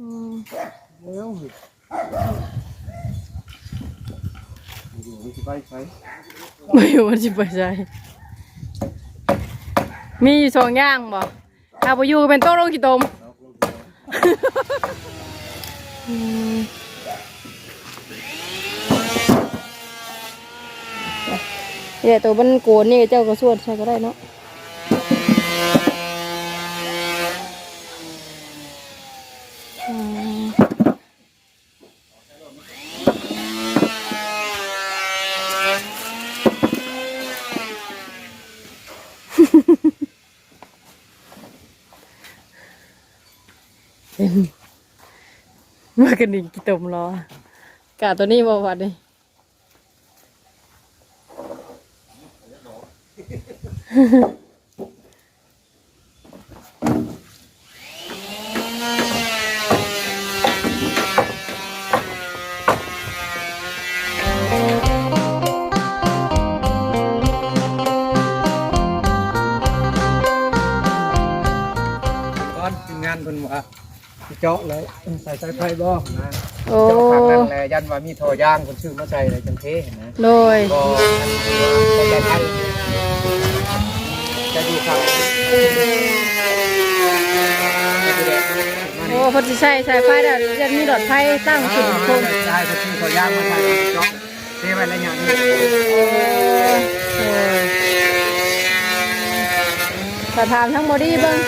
อืมแล้วอยู่ไม่สิไปไปไม่รู้ว่าจะไปใช่มีอยู่สองอย่างบ่ถ้าไปอยู่เป็นโต๊ะลงกี่ตมแล้วลงไปอืมเดี๋ยวตัวมันโกนนี่เจ้าก็สวดใช่ก็ได้เนาะ เป็นมากันดิกี่ตมรอกาตัวนี้บ่วัดนี่ เจาะเลยใส่สายไฟบ่นะโอ้เจาะข้างนั้นแหละยันว่ามีท่อยางคนชื่อมาใส่อะไรจังเทนะโดยก็อันนี้ว่าจะได้จะดูข่าวจะดูแลมาโอ้เพอจะใช่สายไฟเดี๋ยวจะมีหลอดไฟตั้งขึ้นโคมได้คนชื่อท่อยางมาใส่เจาะเทไว้แล้วอย่างนี้โอ้ยสถามทั้งบอดี้เบิ้ง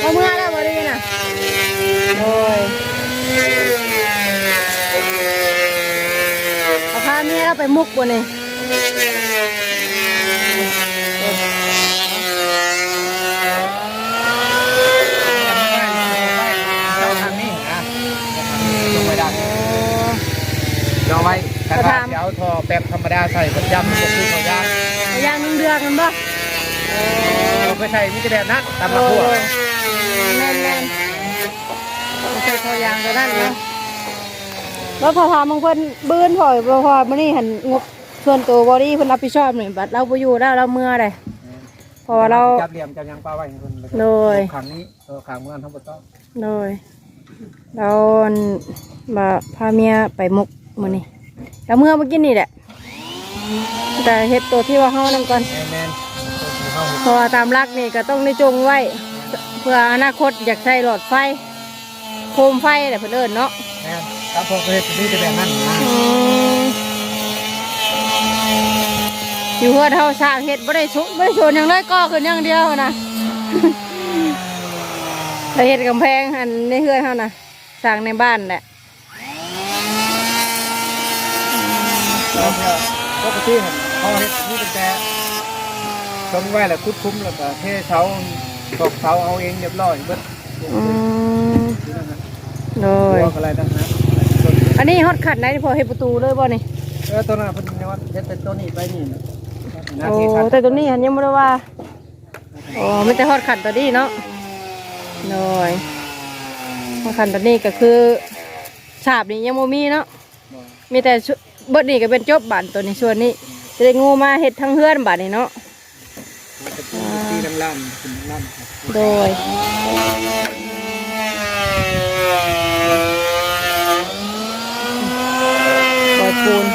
เอาเมื่อแล้วบอดี้น่ะ โอ้ยเอาพาเมียเราไปมุกบนนี่เจ้าทางนี้นะลงไปดันเดี๋ยวไว้กระทะเดี๋ยวทอแป๊บธรรมดาใส่กับยำมันก็คือท่อยางเอาย่างนึ่งเดือกมันบ่เราไปใส่มิตรแดนนะตามมาพวกยแม่นแม่นไม่ ใช่ทอยางตัวนั้นเนาะแล้วพอทำบางคนบื้นพอยพอพอมื่อนี้หันงบส่วนตัวบอดี้เพิ่นรับผิดชอบหน่อยบัดเราไปอยู่แล้วเราเมื่อไรพอเรา จับเหลี่ยมจับยางปลาไว้ให้คนโดย ขังนี้ตัวขังเมื่อทั้งหมดต้องโดยเรามาพาเมียไปมุกมื้อนี้แล้วเมื่อเมื่อกี้นี่แหละ แต่เฮ็ดตัวที่ว่าเฮานำก่อน แมนแมนเข้าเพราะว่าตามรักนี่ก็ต้องได้จงไว้ เพื่ออนาคตอยากใช้หลอดไฟ โคมไฟแหละเพื่นเอินเนาะแมนตามพวกประเทศนี้จะแบบนั้นนะอืมอยู่เพื่อเท่าสร้างเฮ็ดไม่ได้ชุไม่ได้ชนอย่างไรก็ขึ้นอย่างเดียวนะแต่เฮ็ดกำแพงหันในเฮือนเท่านะสร้างในบ้านแหละแล้วเนี่ยปกติเห็นเขาเห็ดนี่เป็นแต่ชนไว้แล้วคุดคุ้มแล้วก็เทเสาตอกเสาเอาเองเรียบร้อยเบิดอืมที่นั่นนะ โดตัวยอะไรต่างนั้นต้นอันนี้ฮอดขัดไหนพอเฮ็ดประตูเลยบ่นี่เออตัวนั้นเป็นยังว่าเฮ็ดเป็นตัวนี้ไปนี่นะหน้าโอ้ที่ขัดแต่ตัวนี้หันยังไม่ได้ว่าโอ้ไม่แต่ฮอดขัดตัวนี้เนาะโดยฮอดขัดตัวนี้ก็คือฉาบนี่ยังโมมีเนาะมีแต่ชุเบิดนี่ก็เป็นจบบานตัวนี้ส่วนนี้จะได้งูมาเห็ดทั้งเฮือนบานนี่เนาะตีลำลำขึ้นลำครับโดยบอย ปูน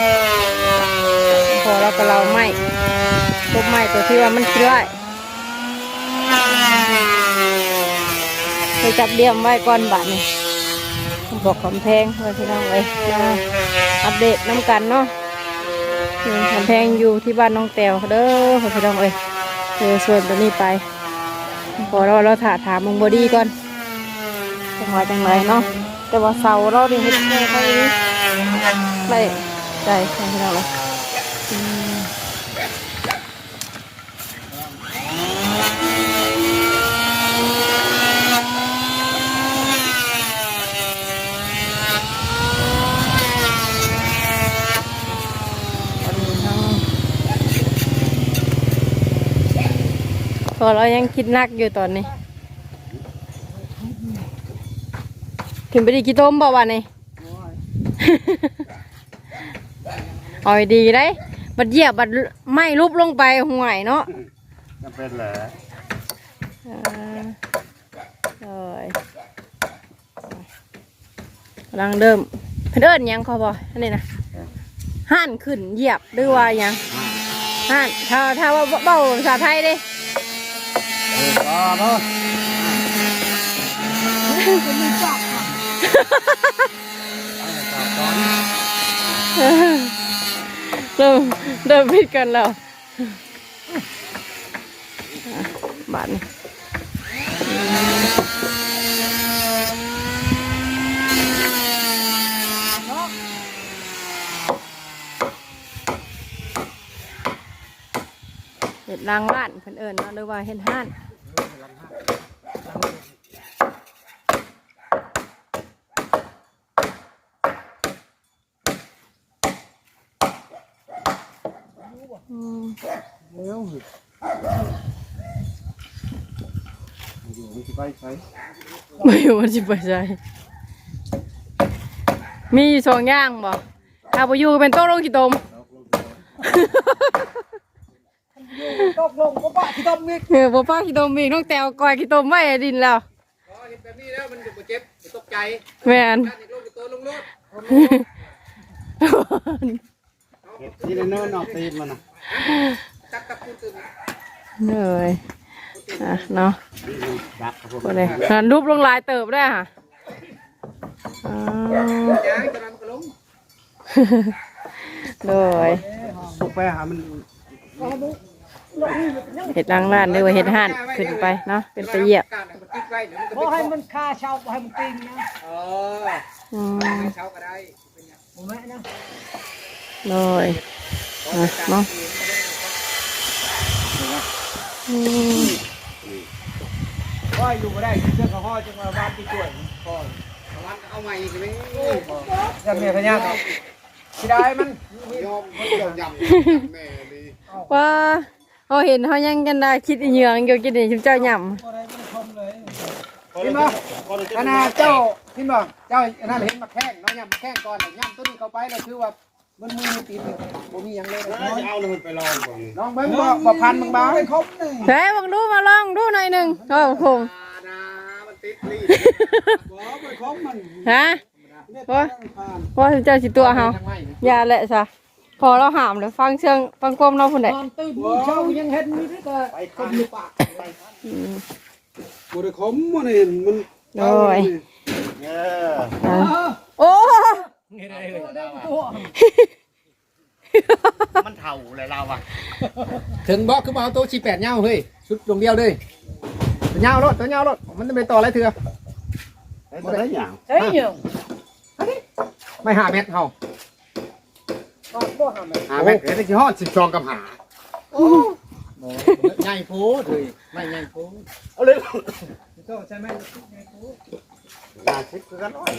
พอเราก็เราไม่ตบไม้ตัวที่ว่ามันเชื่อยไปจับเดี่ยมไว้ก่อนบาทนี่บอกคำแพงไว้พี่น้องเลยมาอัปเดตน้ำกันเนาะคำแพงอยู่ที่บ้านน้องแตวเด้อพี่น้องเอ้ยเจอส่วนตัวนี้ไปพอเราเราถาถามมึงบอดี้ก่อนจังหวะจังไรเนาะแต่ว่าเสาเราเนี่ยเฮ็ดแค่เขาอย่างนี้ไม่ ใจใช่ไหมเราเลยอืมตอนนี้ทั้งพอเรายังคิดหนักอยู่ตอนนี้ ถึงไปดีกี่ต้มบ่วันนี้ เอาให้ดีได้ บัดเหยียบบัดไหม้รูปลงไปห่วยเนาะจะเป็นเหรออ่าเลยกำลังเริ่มเพิ่นเอิ้นหยังเขาบ่อันนี้นะห่านขึ้นเหยียบหรือว่าหยังห่านถ้าถ้าว่าเบ้าภาษาไทยเด้เออต่อเนาะ เริ่มเริ่มผิดกันแล้วบาทนี่เห็ดรางบ้านเพิ่อนเอิญเนาะหรือว่าเห็ดห้าน อืมเร็วอยู่มันสิไปใช้ไม่รู้ว่าจะไปใช่มีอยู่สองอย่างบ่ถ้าไปอยู่เป็นโต๊ะลงกี่ตมตกลงก็ปะที่ต้มนี่เออบ่ป้ากี่ตมอีกน้องแตวกอยกี่ตมไว้ให้ดินแล้วอ๋อเห็นแบบนี้แล้วมันจะบ่เจ็บจะตกใจแม่นด้านอีกลูกจะโตลงรถ ที่เนินออกตีนมันนะตักตักพูดตึงเลยอะเนาะดักครับผมบ่ได้หันรูปลงลายเติบได้ค่ะอ๋อยางจะนำกระลงเลยตกไปหามันเห็ดล้างร้านหรือว่าเห็ดห่านขึ้นไปเนาะเป็นไปเหยียบการมันติดไว้เดี๋ยวมันจะบ่ไปให้เกาะมันค่าเช่าบ่ให้มันติงนะอ๋ออืมให้เช้าก็ได้เป็นอย่างบ่แม่นะ เลยอะเนาะอืมพ่ออยู่ก็ได้เชื่อเขาพ่อจังมาบ้านที่ช่วยพ่อวันเอาใหม่อีกไหมยังเมียพญาเนาะที่ได้มันยอมมันยอมยำแม่ดีว่าเขาเห็นเขายังกันได้คิดอีเหยืองอยู่กินนี่ชิมเจ้าหย่เห็นบ่ขนาดเจ้าเห็นบ่เจ้าอันนั้นเห็นมาแข้งเนาะย่ำแข้งก่อนย่ำตัวนี้เข้าไปแล้วคือว่า มันมือตีนบ่มีหยังเลยจะเอาเลยมันไปลองก่อนน้องเบิ่งบ่บ่พันมึงบ้าไม่ครบนี่ำเฮ้ยบังดูมาลองดูหน่อยหนึ่งโอ้โหนะมันติดลีดบ่ไม่ครบมันฮะเนี่ยโอ้ยผ่านว่าเจ้าสิตัวเฮาอย่าแหละซะพอเราหามเลยฟังเสียงฟังความเราพุ่นได้ตอนตื่นมื้อเช้ายังเห็นมีแต่ไปครบหรือเปล่าบ่ได้คมมันเห็นมันโอ้ย เอออะโอ้ตัวมันเท่าเลยเราอะถึงบ่คือบ่เอาตัว48เหย้าเฮ้ยชุดดวงเดียวเลยตัวเหย้ารถตัวเหย้ารถมันจะไปต่ออะไรเถื่อได้แต่ได้อย่างเฮ้ยหยังไม่หาเม็ดเฮาตอนบ่หาแม่หาเม็ดเดี๋ยวจะฮอด12กับหาโอ้ใหญ่โพดเลยไม่ใหญ่โพดเอาเลยก็ใช่ไหม งานคิดคือกันน้อย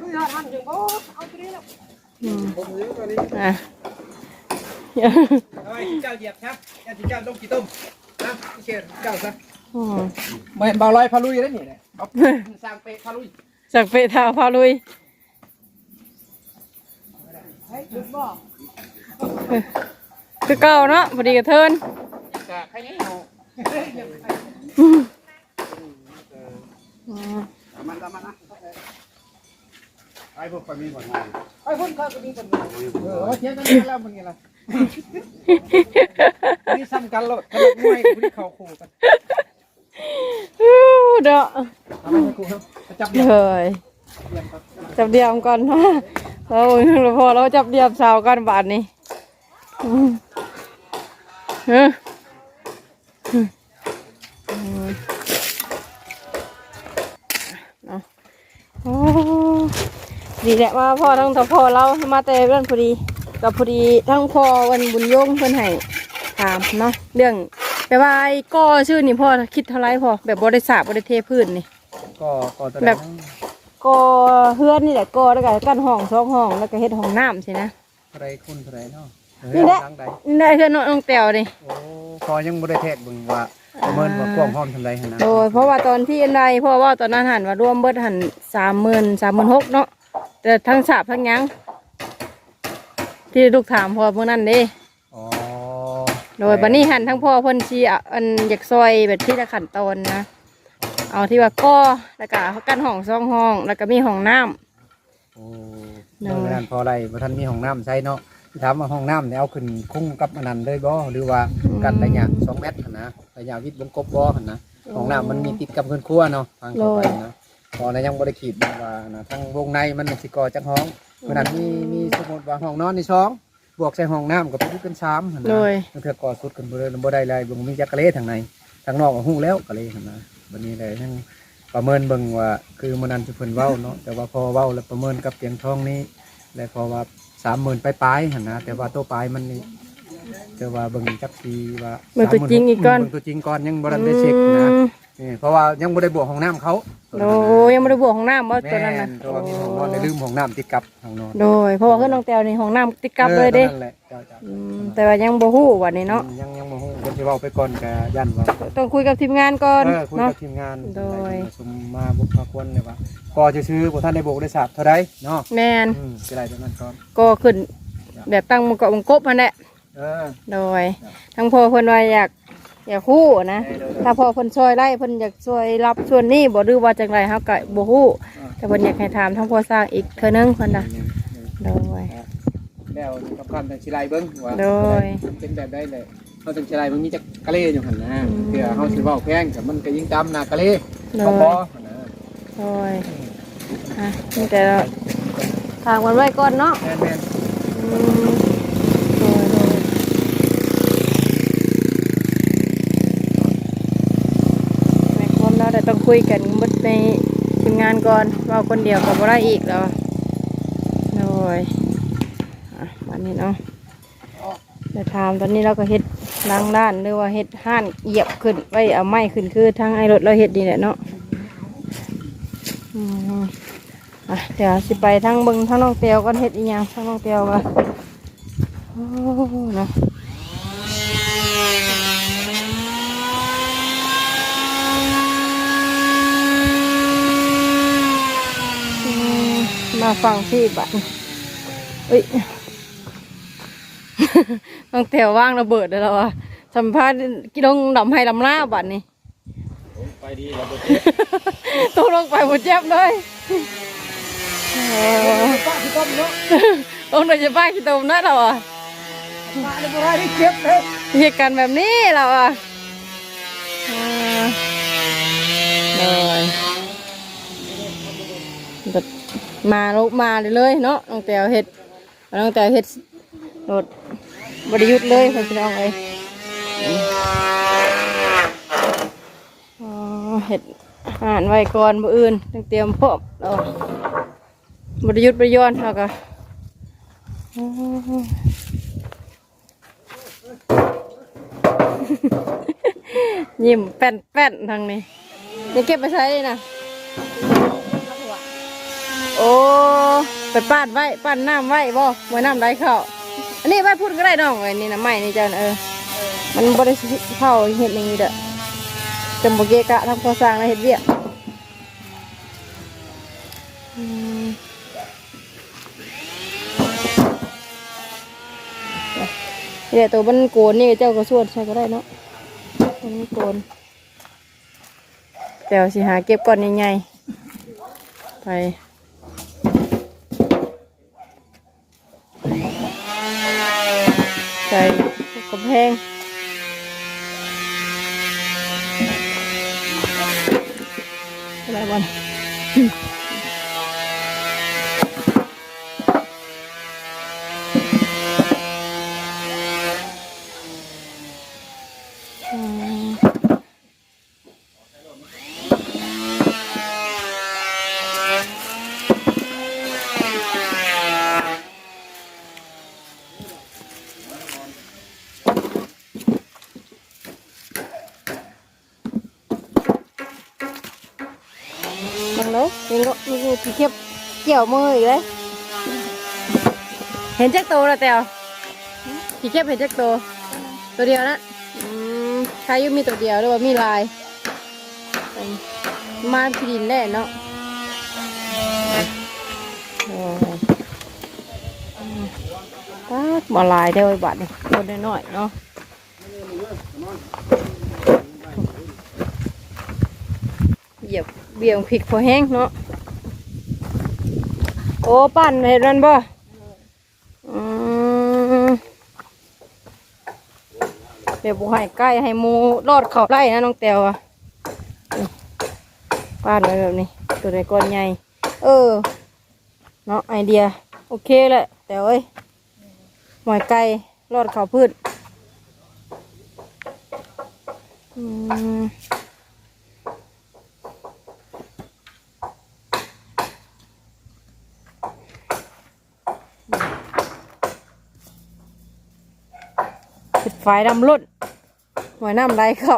คือหาทันจังบ่เอาไปนี่แล้วอืมผมอยู่ตัวนี้อะเอาไว้เจ้าเหยียบครับเจ้าเจ้าต้มกี่ต้มนะพี่เชนเจ้าซะอืมไม่เบาลอยพาลุยได้นี่แหละเอาสร้างเปะพาลุยจากเปทาพาลุยเฮ้ยหยุดบ่คือเก่าเนาะพอดีกับเทินกะใครเนี่ยเอาอื มอืมเอามันเอามันนะไอ้พวกไปมีผลงานไอ้คนเขาก็มีปัญญาเออเทียงกันแล้วมันไงล่ะนี่ซ้ำกันแล้วขนมมวยกูที่เขาคู่กันอู้เด้อทำไมกูครับจับเฮ้ยเรียนครับจับเดียมก่อนนะเราเราพอเราจับเดียมสาวกันบาทนี้อืมเฮ้ย ดีแหละว่าพ่อทั้งแต่พ่อเรามาแต่เรื่องพอดีกับพอดีทั้งพ่อวันบุญยงเพื่อนให้ถามเนาะเรื่องแต่ว่าไอ้ก้อชื่อนี่พ่อคิดเท่าไรพ่อแบบบริษัทบริเทพื้นนี่ก็ก็ตแบบก็เฮือนนี่แหละก็แล้วก็กั้นห้องสองห้องแล้วก็เฮ็ดห้องน้ำสินะอะไรคุณอะไรเนาะนี่แหละดังใดนี่ได้เฮือนน้องแต้วนี่โอ้พอยังบ่ได้เทศบึงว่า เมินว่ากว้างห้อมทำไรหั่นนะโดยเพราะว่าตอนที่อันใดเพราะว่าตอนนั้นหันว่ารวมเบิดหันสามหมื่นสามหมื่นหกเนาะแต่ทั้งสาบทั้งหยัง ที่ลูกถามพ่อเมื่อนั้นเด้อ๋อโดยบัดนี้หันทั้งพ่อเพิ่นชี้อันอยากซอยแบบที่ละขั้นตอนนะ เอาที่ว่าก้อแล้วก็กั้นห้องสองห้อง แล้วก็มีห้องน้โอ้เนเนอะนั้นพออะไรบ่ทันมีห้องน้ำใช้เนาะถามว่าห้องน้ำเนี่ยเอาขึ้นคุ้งกับอันนั้นเลยบ่หรือว่ากันระยะ2เมตรหั่นนะ ระยะวิดวงกบบ่หั่นนะห้องน้ำมันมีติดกับเรือนครัวเนาะทางเข้าไปนะพอนะยังบ่ได้ขีดว่านะทางวงในมันสิก่อจักห้องเพราะนั้นมีมีสมมุติว่าห้องนอนนี่สองบวกใส่ห้องน้ำก็เป็นสามหั่นนะโดยมันเถื่อก่อสุดกันบ่เลยบ่ได้เลยบ่มีจักกะเลทางในทางนอกก็ฮู้แล้วกะเลหั่นนะบัดนี้เลยทั้งประเมินเบิ่งว่าคือมื้อนั้นที่เพิ่นเว้าเนาะแต่ว่าพอเว้าแล้วประเมินกับเตียงทองนี้แล้วพอว่า30,000ปลายๆหั่นนะแต่ว่าตัวปลายมันนี่ แต่ว่าเบิ่งจักทีว่าเบิ่งตัวจริงอีกก่อน เบิ่งตัวจริงก่อนยังบ่ทันได้เช็คนะอืมนี่เพราะว่ายังบ่ได้บวกห้องน้ำเขาโดยยังไม่ได้บวกของน้ำว่าตัวแม่นั้นนะนเพราะว่ามีห้องนอนได้ลืมห้องน้ำติดกับห้องนอนโดยเพราะว่าเพื่อนน้องแต้วนี่ของน้ำติดกับเลยเด้ออนั่นแหละจ้าๆอืมแต่ว่ายังบ่ฮู้วันนี้เนาะยังยังบ่ฮู้เพิ่นสิเว้าไปก่อนก็ยันว่า ต้องคุยกับทีมงานก่อนเออคุยเนาะ กับทีมงานโดย ประชุมมาบุกมาควรเลยว่าก็จะซื้อบ่ท่านได้บอกได้ทราบเท่าใดเนาะแมนอืมสิได้จังนั้นก่อนก็ขึ้นแบบตั้งมังกรมังกบมันแหละ เออ โดยทั้งพ่อเพิ่นว่าอยากอยากฮู้นะ ถ้าพ่อเพิ่นช่วยได้เพิ่นอยากช่วยรับส่วนนี้บ่หรือว่าจังไรเฮาก็บ่ฮู้แต่เพิ่นอยากให้ถามทั้งพ่อสร้างอีกเทื่อนึงเพิ่นน่ะโดยแล้วสำคัญทางสิไลเบิ่งว่าโดยเป็นแบบได้เลยเฮาจังสิไลมันมีจักกะเลอยู่หั่นนะอืมเพื่อเฮาสิเว้าแพงก็มันก็ยิ่งตามหน้ากะเลโดบ่ยพอหั่นนะโดยอะนี่แต่เราทางมันไว้ก่อนเนาะแม่นอืมโดยโดยแม่คนเรา แต่ต้องคุยกันหมดในทีมงานก่อนเว่าคนเดียวกับบ่ได้อีกแล้วโดยอะวันนี้เนาะเดี๋ยวถามตอนนี้เราก็เฮ็ดล้างด้านหรือว่าเฮ็ดห้านเหยียบขึ้นไว้เอาไม้ขึ้นคือทางไอ้รถเราเฮ็ดดีแหละเนาะอืมอะเดี๋ยวสิไปทางเบิงทางน้องเตียวก่อนเฮ็ดอีหยังทางน้องเตียวก็โอ้เนาะอืมมา ฟังที่บัตรเอ้ยต้องแถวว่างระเบิดเลยแล้ววะสัมภาษณ์กินลงดำให้ลำล่าบัตรนี่ไปดีแล้วบ่ต้องลงไปหมดเจ็บเลยเออป้าที่ต้มเนาะต้องโดยจะป้าขี้ตมนะเราอะป้าในโบราณที่เก็บเลยเหตุการณ์แบบนี้เราอะอ่าเลยแบบ มาลุกมาเลยเนาะน้องแตวเห็ดน้องแตวเห็ดโดดบริยุทธ์เลยพี่น้องเอ้ยเห็ดอาหารไว้ก่อนมืออื่นต้องเตรียมพร้อมเราบริยุทธ์บริยอนเราก็ยิ้มแป้นแป้นทางนี้นี่เก็บไปใช้นะ อ้ไปป้านไว้ป้านน้ำไว้บ่ไว้น้ำไหลเข้าอันนี้ไว้พูดก็ได้น้องไว้นี่นะไม่นี่เจ้าน่ะเออ มันบริสุทธิ์เข้าเห็ดอย่างนี้เด้อจำบเกะกะทำพอสร้างแล้วเห็ดเวียอืมเดี๋ยวตัวมันโกนนี่เจ้าก็สวดใช่ก็ได้เนาะมันโกนแต่วสิหาเก็บก่อนยังไงไป ใส่กระแพงอะไรบ้างอืม บังเลยยังก็มีที่ เก็บเกี่ยวมืออีกเลย เห็นจักโตแล้วแต่วที่เก็บเห็นจักโต ตัวเดียวนะใครยุ่มีตัวเดียวหรือว่ามีลาย มาพี่ดินแน่เนาะโอ้ยอืมป๊าดมาลายได้ไว้บัดนี่ตัวน้อยๆเนาะเหยียบเบี่ยงพริกพอแห้งเนาะ อ้อ้ปั่นเห็นมันบ่อืมเดี๋ยวบุให้ใกล้ให้หมูรอดเขาไล่นะน้องแตวอะปั่นไว้แบบนี้ตัวในก้อนใหญ่เออเนาะไอเดีย โอเคแหละแต่เอ้ยหมอยไก่รอดเขาพืชอืม ปิดไฟดำรุ่นหมอยน้ำไรเขา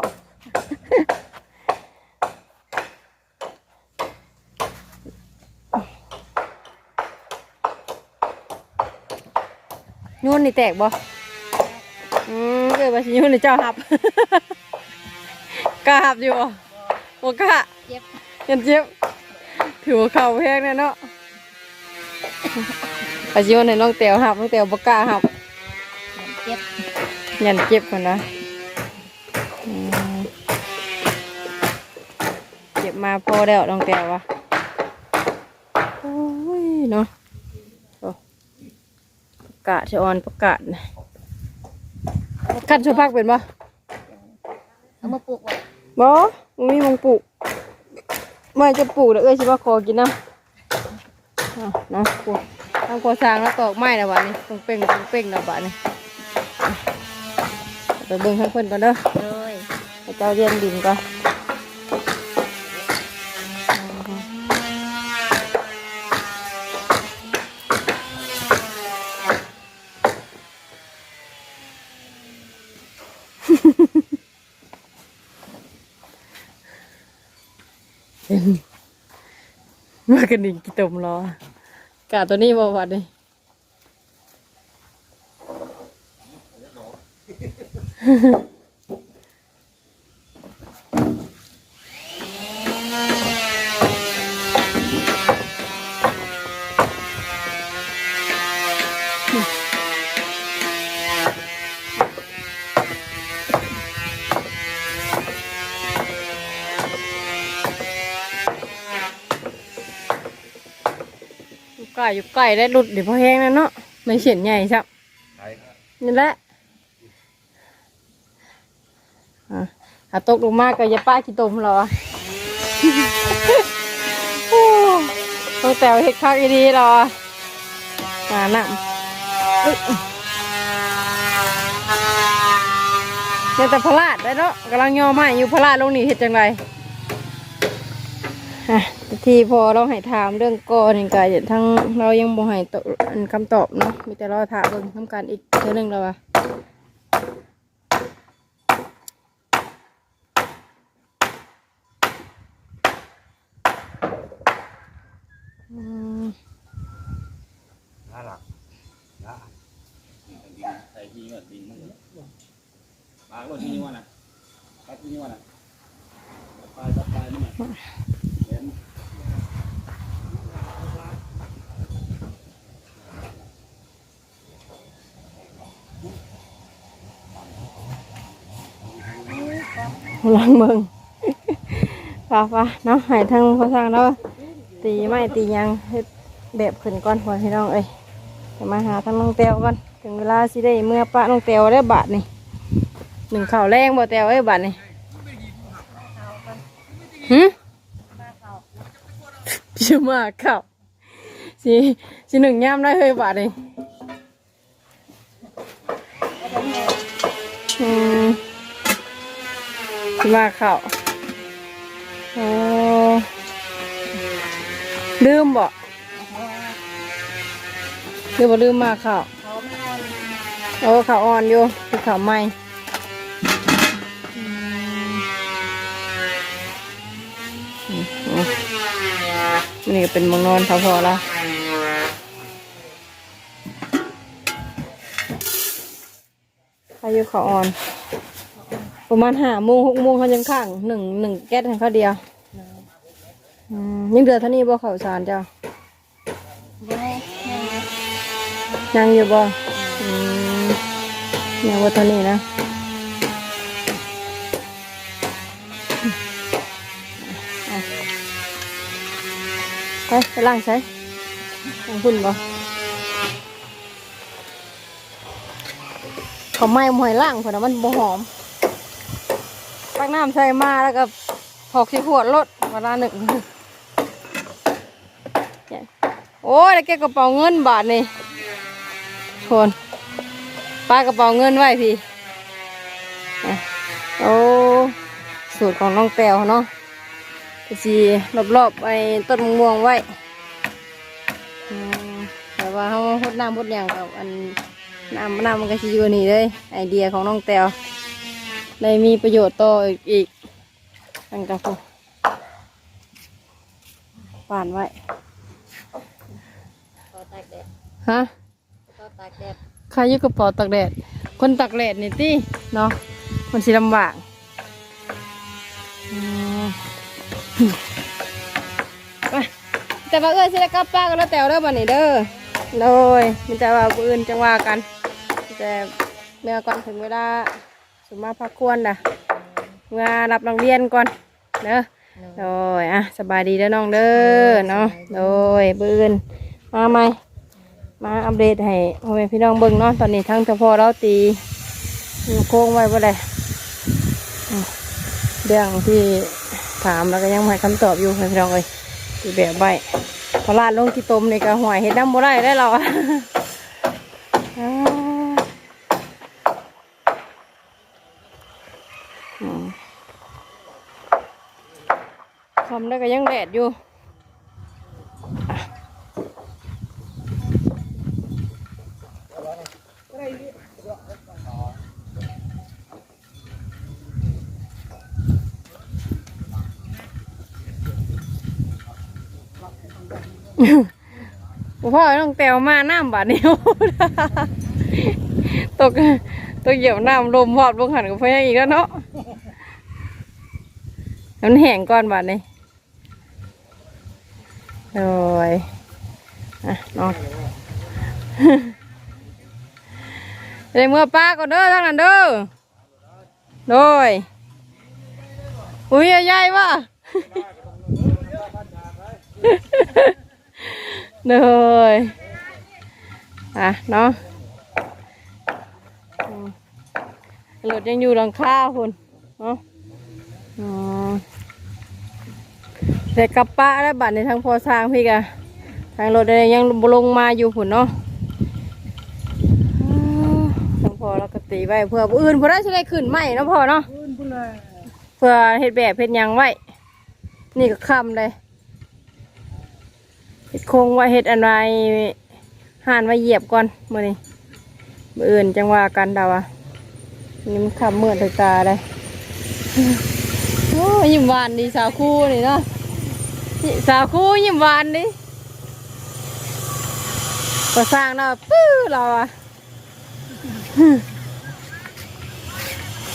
ยุ่นนี่แตกบ่อืมเกิดว่าสิยุ่นนี่เจ้าหับ กล้าหับอยู่บ่บ่กล้าเจ็บยันเจ็บถือว่าเข่าแพงแน่เนาะปัจจุบันในน้องเตียวหับน้องเตียวบ่กล้าหับเจ็บ ยันเจ็บคนนะอืมเจ็บมาพอแล้วน้องเตียววะโอ้ยเนาะโอ้ประกาศชะออนประกาศนะคันชวพักเป็นปะเอามาปลูกไว้บ่มันมีมงปลูกไม่จะปลูกเด้อเอ้ยสิว่าขอกินน้ำอะเนาะปลูกทางก่อสร้างแล้วตอกไม้แล้วบัดนี้ต้องเป่งต้องเป่งแล้วบัดนี้อะไป เบิ่งข้างเพิ่นก่อนเด้อเลยให้เจ้าเรียนดินก่อนมากันดินกี่ตมรอกาตัวนี้บ่วัดนี่ อยู่ใกล้อยู่ใกล้ได้หลุดเดี๋ยวพอแห้งแล้วเนาะไม่เฉียนใหญ่ครับใช่นี่แหละอะ ถ้าตกลงมากก็อย่าป้าขี้ตมหรอโอ้ต้องแต่วเฮ็ดคักอีดีหรอมาหนักเนี่ยแต่พลาดได้เนาะกำลังย่อไม้อยู่พลาดลงนี่เฮ็ดจังไรอะทีพอเราให้ถามเรื่องก่อนนี่ก็อย่าทั้งเรายังบ่ให้ตอบอันคำตอบเนาะมีแต่เราถามเบิ่งทำการอีกเท่านึงแล้วว่ะ อืม น่ารักน่า ใส่ทีก่อนดินมัน ปลาก็ทีนี้ว่านะปลาทีนี้ว่านะปลาปลานี่มันเห็นหลังเมืองป่าป่าเนาะใหายทางพอทางแล้วตีไม้ตีหยังเฮ็ดแบบขึ้นก่อนพอพี่น้องเอ้ยจะมาหาทางน้องเตียวก่อนถึงเวลาสิได้เมื่อป้าน้องเตียวได้บาทนี่ หนึ่งข่าวแรงบ่เตียวเอ้ยบาทนี่หืมชื่อมากข่าวสิสิหนึ่งย่ำได้เฮ้ยบาทนี่อืมมาเข้าโอ้ลืมบ่ลืมบ่ลืมมาเข้าโอ้ข้าวอ่อนอยู่คือข้าวใหม่อืมอืมอืม นี่ก็เป็นหมองนอนเขาพอแล้วอายุข้าวอ่อน ประมาณห้าโมงหกโมงเขายังข้างหนึ่งหนึ่งแก๊สให้เขาเดียวอืมยังเดือดเท่านี้บ่เขาวสารเจ้าบ่ยังอยู่บ่อืมยังว่าเท่านี้นะ ไปล้างใช้ของคุณบ่เขาไหม้หอยล่างเพราะนะมันบ่หอมตักน้ำใส่มาแล้วก็หอกสิขวดรถเวลาหนึ่งโอ้ยแล้วแกกระเป๋าเงินบาทนี่คนป้ากระเป๋าเงินไว้พี่โอ้สูตรของน้องแต้วเนาะ สีรอบๆไอ้ต้นมะม่วงไว้อืมแต่ว่าเขาพดน้ำพดอย่างกับอันน้ำน้ำมันก็ชิอยู่นี่เลยไอเดียของน้องแตวได้มีประโยชน์ต่ออีกอีกตั้งแต่พวกป่านไว้พอตากแดดฮะพอตากแดดใครอยุกกระเป๋าตักแดด คนตักแดดนี่ติเนาะมันสิลำบากอืม ไปแต่ว่าเอ้ยสิได้กลับป้ากันแล้วแตวเด้อบันนี้เด้อโดยมันจะว่าปืนจังว่ากัน แต่เมื่อก่อนถึงเวลาสมมาพักควรน่ะเมื่อรับนักเรียนก่อนเด้อโดยอะสบายดีเด้อน้องเด้อเนาะโดยปืนมาไหมมาอัปเดตให้พ่อแม่พี่น้องเบิ่งเนาะตอนนี้ทั้งเฉพาะเราตีโค้งไว้บ่ได้เรื่องที่ ถามแล้วก็ยังไม่ให้คำตอบอยู่พ่อแม่พี่น้องเลยตีแบบใบพอลาดลงที่ต้มนี่ก็หอยเห็ดน้ำบ่ได้ได้เราอะอ่าอืมคำแล้วก็ยังแดดอยู่ พ่อต้องแตวมาน้ำบาดนี้ตกตกเหยียบน้ำลมพอดบงหันกับพ่อนอีกแล้วเนาะมันแห้งก่อนบาดนี้โอ้ยอะนอนเดี๋ยวเมื่อป้าก่อนเด้อทั้งนั้นเด้อโดยอุ้ยใหญ่ๆว่ะ โดยอะเนาะอืมรถยังอยู่หลังคาคุณเนาะอ๋อแต่กลับป้าแล้วบัตรในทางพอสร้างพี่กะทางรถยังบลงมาอยู่ผุนเนาะอ้าวทางพอเราก็ตีไว้เพื่อผู้อื่นเพื่อได้จะได้ขึ้นไหมเนาะพ่อเนาะพื้นพุ่นเลยเพื่อเห็ดแบบเห็ดหยังไว้ นี่ก็คำเลย เห็ดโครงไว้เห็ดอะไรห่านไว้เหยียบก่อนมื่อนี้มื่ออื่นจังว่ากันดาวะนี่มันคำเมื่อตาเลยโอ้ยยิ้มหวานดีสาวคู่นี่เนาะสาวคู่ยิ้มหวานดิก็สร้างเนาะปื้อเราอะ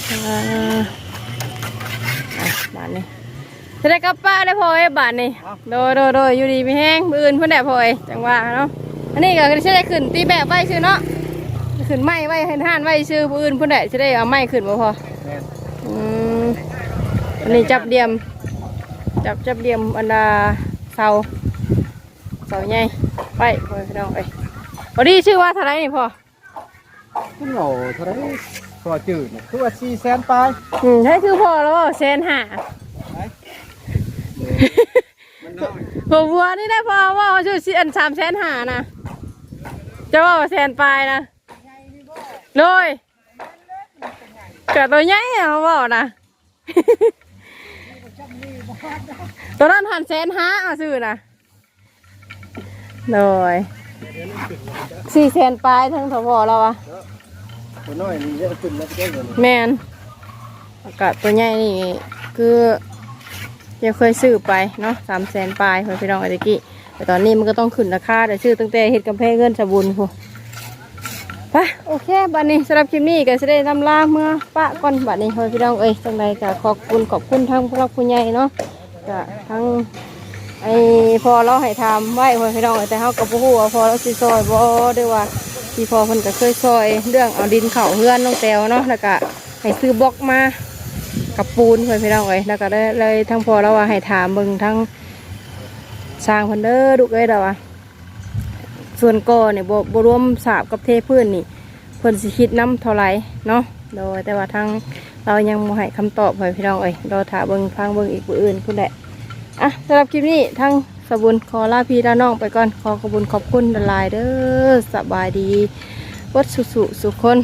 อ่าอะบาทนี่ย จะได้กลับป้านได้พอไอ้บาทนี่โดยโดยโดยอยู่ดีไม่แห้งมืออื่นเพื่อนแดดพอไอ้จังหวะเนาะอันนี้ก็จะได้ขึ้นตีแบบไว้ชื่อเนาะขึ้นไม้ไว้เห็นห่านไว้ชื่อมืออื่นเพื่อนแดดจะได้เอาไม้ขึ้นบ่พอแม่นอืมอันนี้จับเดียม จับจับเดียมอันดาเสาเสาใหญ่ไปพอพี่น้องเอ้ยพอดีชื่อว่าเท่าไหรนี่พอมันเอาเท่าไหรพอจืดเนี่ยคือว่าสี่แสนปลายอืมใช่คือพอแล้วเซนหา มันน้อยผมวัวนี่ได้พอว่าเขาชื่อสิอันสามแสนหานะจะว่าว่าแสนปลายนะเลยเกิดตัวใหญ่อะเขาบอกนะตัวนั้นหันแสนห้าเอาซื้อนะเลยสี่แสนปลายทั้งทพอเราอะตัวน้อยนี่เยอะขึ้นแล้วก็ได้เงินแมนอากาศตัวใหญ่นี่คือ ยังเคยซื้อไปเนาะสามแสนปลายพี่น้องไอ้ตะกี้แต่ตอนนี้มันก็ต้องขึ้นราคาแต่ซื้อตั้งแต่เห็ดกำแพงเงินสบุญพูไปโอเคบัดนนี้สำหรับคลิปนี้ก็จะได้นำลาเมื่อปะก่อนบัดนนี้พี่น้องเอ้ยจังใดก็ขอบคุณขอบคุณทั้งพวกเราผู้ใหญ่เนาะก็ทั้งไอ้พอเราให้ทำไว้พี่น้องเอ้แต่เขาก็บ่ฮู้ว่าพอเราสิซอยบ่ด้วยว่าที่พอเพิ่นก็เคยซอย เรื่องเอาดินเข่าเฮือนน้องแตวเนาะแล้วก็ให้ซื้อบล็อกมา กับปูนเพื่อนพี่น้องเอ้ยแล้วก็ได้เลยทั้งพอแล้วว่าให้ถามเบิ่งทั้งสร้างเพิ่นเด้อลูกเอ้ยเด้อว่าส่วนกอเนี่ยบบ่รวมสาบกับเทพื้นนี่เพิ่นสิคิดน้ำเท่าไรเนาะโดยแต่ว่าทางเรายังบ่ให้คำตอบให้พี่น้องเอ้ยรอถาเบิ่งฟังเบิ่งอีกผู้อื่นพุ่นแหละอะสำหรับคลิปนี้ทางสบุญขอลาพี่ลาน้องไปก่อนขอขอบคุญขอบคุณหลายเด้อสบายดีวัดสุสุสุขคน